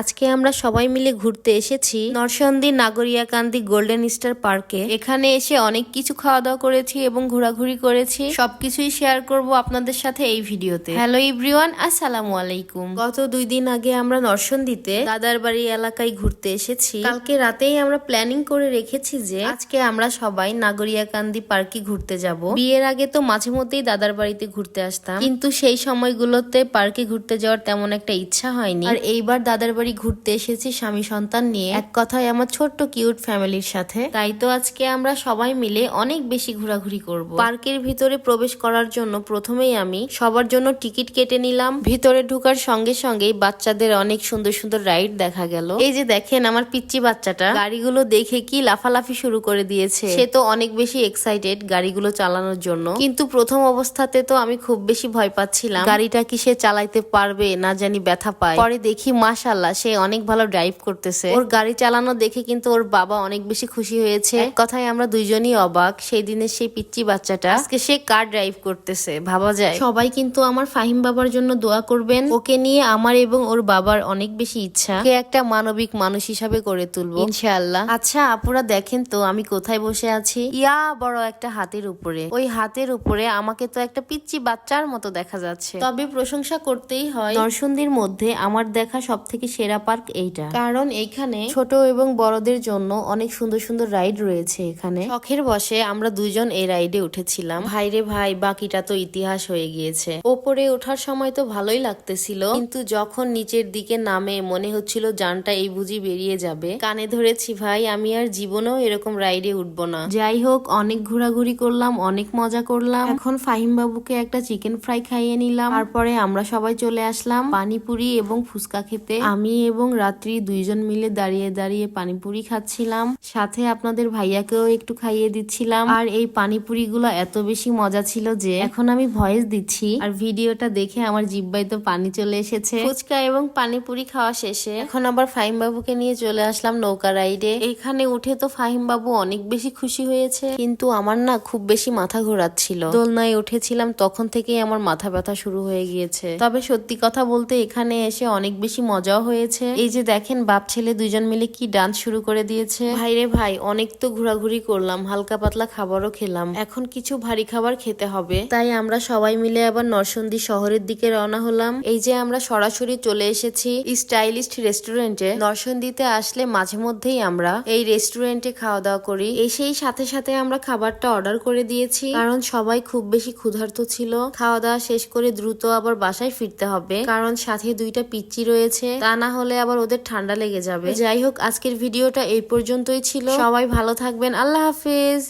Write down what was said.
আজকে আমরা সবাই মিলে ঘুরতে এসেছি নরসন্দী নাগরিয়াকান্দি গোল্ডেন স্টার পার্কে। এখানে এসে অনেক কিছু খাওয়া দাওয়া করেছি এবং ঘোরাঘুরি করেছি। সবকিছুই শেয়ার করব আপনাদের সাথে এই ভিডিওতে। হ্যালো ইব্রিওয়ান আসসালামু আলাইকুম। গত দুই দিন আগে আমরা নরসন্দীতে দাদার বাড়ি এলাকায় ঘুরতে এসেছি। কালকে রাতেই আমরা প্ল্যানিং করে রেখেছি যে আজকে আমরা সবাই নাগরিয়াকান্দি পার্কে ঘুরতে যাব। বিয়ের আগে তো মাঝে মধ্যেই দাদার বাড়িতে ঘুরতে আসতাম। কিন্তু সেই সময়গুলোতে পার্কে ঘুরতে যাওয়ার তেমন একটা ইচ্ছা হয়নি। আর এইবার দাদার বাড়ি ঘুরতে এসেছি স্বামী সন্তান নিয়ে। এক কথায় আমার ছোট্ট কিউট ফ্যামিলির সাথে। তাই তো আজকে আমরা সবাই মিলে অনেক বেশি ঘোরাঘুরি করব। পার্কের ভিতরে প্রবেশ করার জন্য প্রথমেই আমি সবার জন্য টিকিট কেটে নিলাম। ভিতরে ঢোকার সঙ্গে সঙ্গেই বাচ্চাদের অনেক সুন্দর সুন্দর রাইড দেখা গেল। এই যে দেখেন আমার পিচ্চি বাচ্চাটা। গাড়িগুলো দেখে কি লাফালাফি শুরু করে দিয়েছে। সে তো অনেক বেশি এক্সাইটেড গাড়িগুলো চালানোর জন্য। কিন্তু প্রথম অবস্থাতে তো আমি খুব বেশি ভয় পাচ্ছিলাম। গাড়িটা কি সে চালাইতে পারবে না জানি ব্যথা পায়। পরে দেখি মাশাল্লাহ সে অনেক ভালো ড্রাইভ করতেছে। ওর গাড়ি চালানো দেখে কিন্তু ওর বাবা অনেক বেশি খুশি হয়েছে। কথায় আমরা দুইজনই অবাক, সেই দিনের সেই পিচ্চি বাচ্চাটা। আজকে সে কার ড্রাইভ করতেছে, ভাবা যায়? সবাই কিন্তু আমার ফাহিম বাবার জন্য দোয়া করবেন। ওকে নিয়ে আমার এবং ওর বাবার অনেক বেশি ইচ্ছা। কে একটা মানবিক মানুষ হিসাবে করে তুলবো। ইনশাআল্লাহ। আচ্ছা আপুরা দেখেন তো, আমি কোথায় বসে আছি? ইয়া, বড় একটা হাতের উপরে। ওই হাতের উপরে আমাকে তো একটা পিচ্চি বাচ্চার মতো দেখা যাচ্ছে। তবে প্রশংসা করতেই হয়। নরসিংদীর মধ্যে আমার দেখা সব থেকে সেরা পার্ক এইটা। কারণ এইখানে ছোট এবং বড়দের জন্য অনেক সুন্দর সুন্দর রাইড রয়েছে এখানে। শখের বসে আমরা দুজন এই রাইডে উঠেছিলাম। ভাইরে ভাই বাকিটা তো ইতিহাস হয়ে গিয়েছে। ওপরে ওঠার সময় তো ভালোই লাগতেছিল কিন্তু যখন নিচের দিকে নামে মনে হচ্ছিল জানটা এই বুঝি বেরিয়ে যাবে কানে ধরেছি ভাই আমি আর জীবনেও এরকম রাইডে উঠবো না। যাই হোক অনেক ঘোরাঘুরি করলাম অনেক মজা করলাম। এখন ফাহিম বাবুকে একটা চিকেন ফ্রাই খাইয়ে নিলাম। তারপরে আমরা সবাই চলে আসলাম পানিপুরি এবং ফুচকা খেতে। আমি এবং রাত্রি দুইজন মিলে দাঁড়িয়ে দাঁড়িয়ে পানিপুরি খাচ্ছিলাম। সাথে আপনাদের ভাইয়াকেও একটু খাইয়ে দিচ্ছিলাম। আর এই পানিপুরি গুলো এত বেশি মজা ছিল যে এখন আমি ভয়েস দিচ্ছি। আর ভিডিওটা দেখে আমার জিব্বায় তো পানি চলে এসেছে। ফুচকা এবং পানিপুরি খাওয়া শেষে এখন আবার ফাহিম বাবুকে নিয়ে চলে আসলাম নৌকা রাইডে। এখানে উঠে তো ফাহিম বাবু অনেক বেশি খুশি হয়েছে। কিন্তু আমার না খুব বেশি মাথা ঘোরাচ্ছিল। দোলনায় উঠেছিলাম, তখন থেকেই আমার মাথা ব্যথা শুরু হয়ে গিয়েছে। তবে সত্যি কথা বলতে এখানে এসে অনেক বেশি মজাও হয়েছে। এই যে দেখেন, বাপ ছেলে দুজন মিলে কি ডান্স শুরু করে দিয়েছে। ভাইরে ভাই, অনেক তো ঘোরাঘুরি করলাম, হালকা পাতলা খাবারও খেলাম। এখন কিছু ভারী খাবার খেতে হবে। তাই আমরা সবাই মিলে আবার নরসন্দী শহরের দিকে রওনা হলাম। এই যে আমরা সরাসরি চলে এসেছি স্টাইলিস্ট রেস্টুরেন্টে। নরসন্দীতে আসলে মাঝে মধ্যেই আমরা এই রেস্টুরেন্টে খাওয়া দাওয়া করি। এসেই সাথে সাথে আমরা খাবারটা অর্ডার করে দিয়েছি। কারণ সবাই খুব বেশি ক্ষুধার্ত ছিল। খাওয়া দাওয়া শেষ করে দ্রুত আবার বাসায় ফিরতে হবে। কারণ সাথে দুইটা পিচ্চি রয়েছে। তা না হলে আবার ওদের ঠান্ডা লেগে যাবে। যাই হোক আজকের ভিডিওটা এই পর্যন্তই ছিল। সবাই ভালো থাকবেন। আল্লাহ হাফেজ।